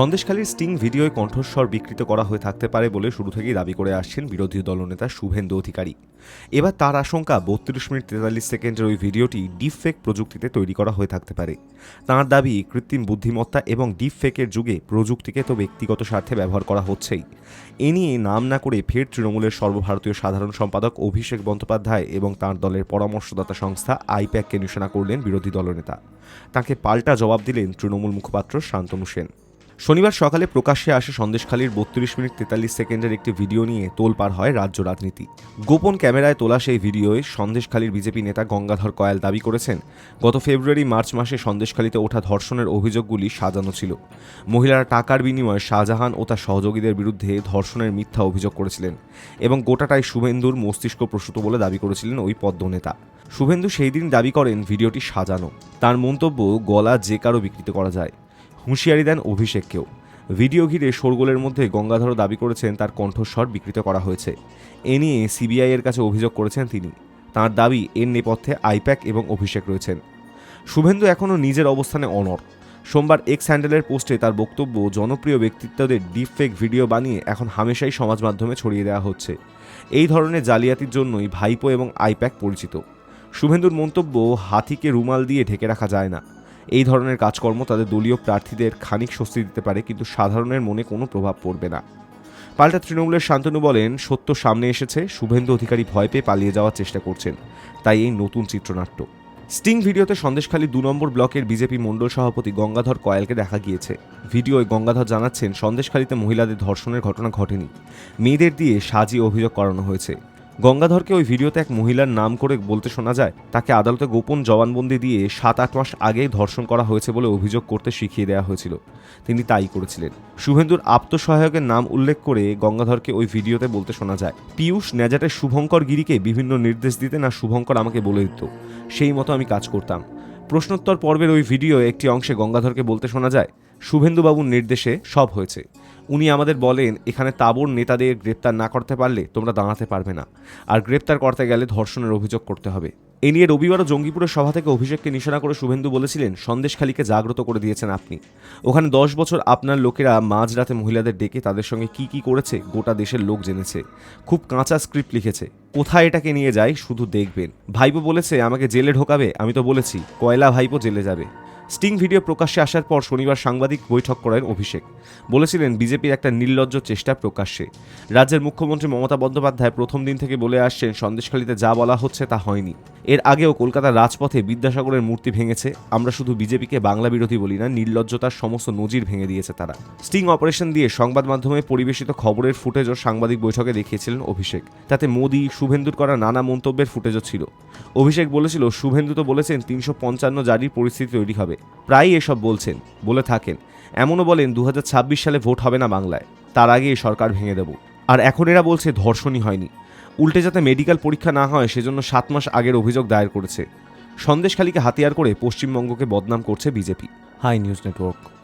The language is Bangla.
সন্দেশখালীর স্টিং ভিডিওয় কণ্ঠস্বর বিকৃত করা হয়ে থাকতে পারে বলে শুরু থেকেই দাবি করে আসছেন বিরোধী দলনেতা শুভেন্দু অধিকারী। এবার তার আশঙ্কা, বত্রিশ মিনিট তেতাল্লিশ সেকেন্ডের ওই ভিডিওটি ডিপফেক প্রযুক্তিতে তৈরি করা হয়ে থাকতে পারে। তাঁর দাবি, কৃত্রিম বুদ্ধিমত্তা এবং ডিপফেকের যুগে প্রযুক্তিকে তো ব্যক্তিগত স্বার্থে ব্যবহার করা হচ্ছেই। এ নিয়ে নাম না করে ফের তৃণমূলের সর্বভারতীয় সাধারণ সম্পাদক অভিষেক বন্দ্যোপাধ্যায় এবং তাঁর দলের পরামর্শদাতা সংস্থা আইপ্যাককে নিশানা করলেন বিরোধী দলনেতা। তাকে পাল্টা জবাব দিলেন তৃণমূল মুখপাত্র শান্তনু সেন। শনিবার সকালে প্রকাশ্যে আসে সন্দেশখালীর বত্রিশ মিনিট তেতাল্লিশ সেকেন্ডের একটি ভিডিও নিয়ে তোলপাড় হয় রাজ্য রাজনীতি। গোপন ক্যামেরায় তোলা সেই ভিডিওয় সন্দেশখালীর বিজেপি নেতা গঙ্গাধর কয়াল দাবি করেছেন, গত ফেব্রুয়ারি মার্চ মাসে সন্দেশখালীতে ওঠা ধর্ষণের অভিযোগগুলি সাজানো ছিল। মহিলারা টাকার বিনিময়ে শাহজাহান ও তার সহযোগীদের বিরুদ্ধে ধর্ষণের মিথ্যা অভিযোগ করেছিলেন এবং গোটাটাই শুভেন্দুর মস্তিষ্ক প্রসূত বলে দাবি করেছিলেন ওই পদ্মনেতা। শুভেন্দু সেই দিন দাবি করেন, ভিডিওটি সাজানো। তার মন্তব্য, গলা যে কারও বিকৃত করা যায়। হুঁশিয়ারি দেন অভিষেককেও। ভিডিও ঘিরে শোরগোলের মধ্যে গঙ্গাধরও দাবি করেছেন তার কণ্ঠস্বর বিকৃত করা হয়েছে। এ নিয়ে সিবিআই এর কাছে অভিযোগ করেছেন তিনি। তার দাবি, এর নেপথ্যে আইপ্যাক এবং অভিষেক রয়েছেন। শুভেন্দু এখনও নিজের অবস্থানে অনর সোমবার এক্স হ্যান্ডেলের পোস্টে তার বক্তব্য, জনপ্রিয় ব্যক্তিত্বদের ডিপফেক ভিডিও বানিয়ে এখন হামেশাই সমাজ মাধ্যমে ছড়িয়ে দেওয়া হচ্ছে। এই ধরনের জালিয়াতির জন্যই ভাইপো এবং আইপ্যাক পরিচিত। শুভেন্দুর মন্তব্য, হাতিকে রুমাল দিয়ে ঢেকে রাখা যায় না। এই ধরনের কাজকর্ম তাদের দলীয় প্রার্থীদের খানিক স্বস্তি দিতে পারে, কিন্তু সাধারণের মনে কোনো প্রভাব পড়বে না। পাল্টা তৃণমূলের শান্তনু বলেন, সত্য সামনে এসেছে, শুভেন্দু অধিকারী ভয় পেয়ে পালিয়ে যাওয়ার চেষ্টা করছেন। তাই এই নতুন চিত্রনাট্য। স্টিং ভিডিওতে সন্দেশখালী দু নম্বর ব্লকের বিজেপি মণ্ডল সভাপতি গঙ্গাধর কয়ালকে দেখা গিয়েছে। ভিডিওয় গঙ্গাধর জানাচ্ছেন, সন্দেশখালীতে মহিলাদের ধর্ষণের ঘটনা ঘটেনি। মেয়েদের দিয়ে সাজিয়ে অভিযোগ করানো হয়েছে। গঙ্গাধরকে ওই ভিডিওতে এক মহিলার নাম করে বলতে শোনা যায়, তাকে আদালতে গোপন জবানবন্দি দিয়ে সাত আট মাস আগেই ধর্ষণ করা হয়েছে বলে অভিযোগ করতে শিখিয়ে দেওয়া হয়েছিল। তিনি তাই করেছিলেন। শুভেন্দুর আপ্তসহায়কের নাম উল্লেখ করে গঙ্গাধরকে ওই ভিডিওতে বলতে শোনা যায় পীয়ূষ ন্যাজাটের শুভঙ্কর গিরিকে বিভিন্ন নির্দেশ দিতে না শুভঙ্কর আমাকে বলে দিত, সেই মতো আমি কাজ করতাম। প্রশ্নোত্তর পর্বের ওই ভিডিও একটি অংশে গঙ্গাধরকে বলতে শোনা যায়, শুভেন্দুবাবুর নির্দেশে সব হয়েছে। উনি আমাদের বলেন, এখানে তাবর নেতাদের গ্রেপ্তার না করতে পারলে তোমরা দাঁড়াতে পারবে না। আর গ্রেপ্তার করতে গেলে ধর্ষণের অভিযোগ করতে হবে। এ নিয়ে রবিবারও জঙ্গিপুরের সভা থেকে অভিষেককে নিশানা করে শুভেন্দু বলেছিলেন, সন্দেশখালীকে জাগ্রত করে দিয়েছেন আপনি। ওখানে দশ বছর আপনার লোকেরা মাঝরাতে মহিলাদের ডেকে তাদের সঙ্গে কি কি করেছে গোটা দেশের লোক জেনেছে। খুব কাঁচা স্ক্রিপ্ট লিখেছে। কোথায় এটাকে নিয়ে যায় শুধু দেখবেন। ভাইপো বলেছে, আমাকে জেলে ঢোকাবে? আমি তো বলেছি, কয়লা ভাইপো জেলে যাবে। স্টিং ভিডিও প্রকাশ্যে আসার পর শনিবার সাংবাদিক বৈঠক করেন অভিষেক। বলেছিলেন, বিজেপির একটা নির্লজ্জ চেষ্টা প্রকাশ্যে। রাজ্যের মুখ্যমন্ত্রী মমতা বন্দ্যোপাধ্যায় প্রথম দিন থেকে বলে আসছেন, সন্দেশখালীতে যা বলা হচ্ছে তা হয়নি। এর আগেও কলকাতার রাজপথে বিদ্যাসাগরের মূর্তি ভেঙেছে। আমরা শুধু বিজেপিকে বাংলা বিরোধী বলি না, নির্লজ্জতার সমস্ত নজির ভেঙে দিয়েছে তারা। স্টিং অপারেশন দিয়ে সংবাদ মাধ্যমে পরিবেশিত খবরের ফুটেজও সাংবাদিক বৈঠকে দেখিয়েছিলেন অভিষেক। তাতে মোদি, শুভেন্দুর করা নানা মন্তব্যের ফুটেজও ছিল। অভিষেক বলেছিল, শুভেন্দু তো বলেছেন, তিনশো পঞ্চান্ন জারির পরিস্থিতি তৈরি হবে। প্রায়ই এসব বলছেন, বলে থাকেন। এমনও বলেন দু হাজার ছাব্বিশ সালে ভোট হবে না বাংলায়। তার আগে এই সরকার ভেঙে দেব। আর এখন এরা বলছে ধর্ষণই হয়নি। উল্টে যাতে মেডিকেল পরীক্ষা না হয়, সেজন্য সাত মাস আগের অভিযোগ দায়ের করেছে। সন্দেশখালীকে হাতিয়ার করে পশ্চিমবঙ্গকে বদনাম করছে বিজেপি। High news network.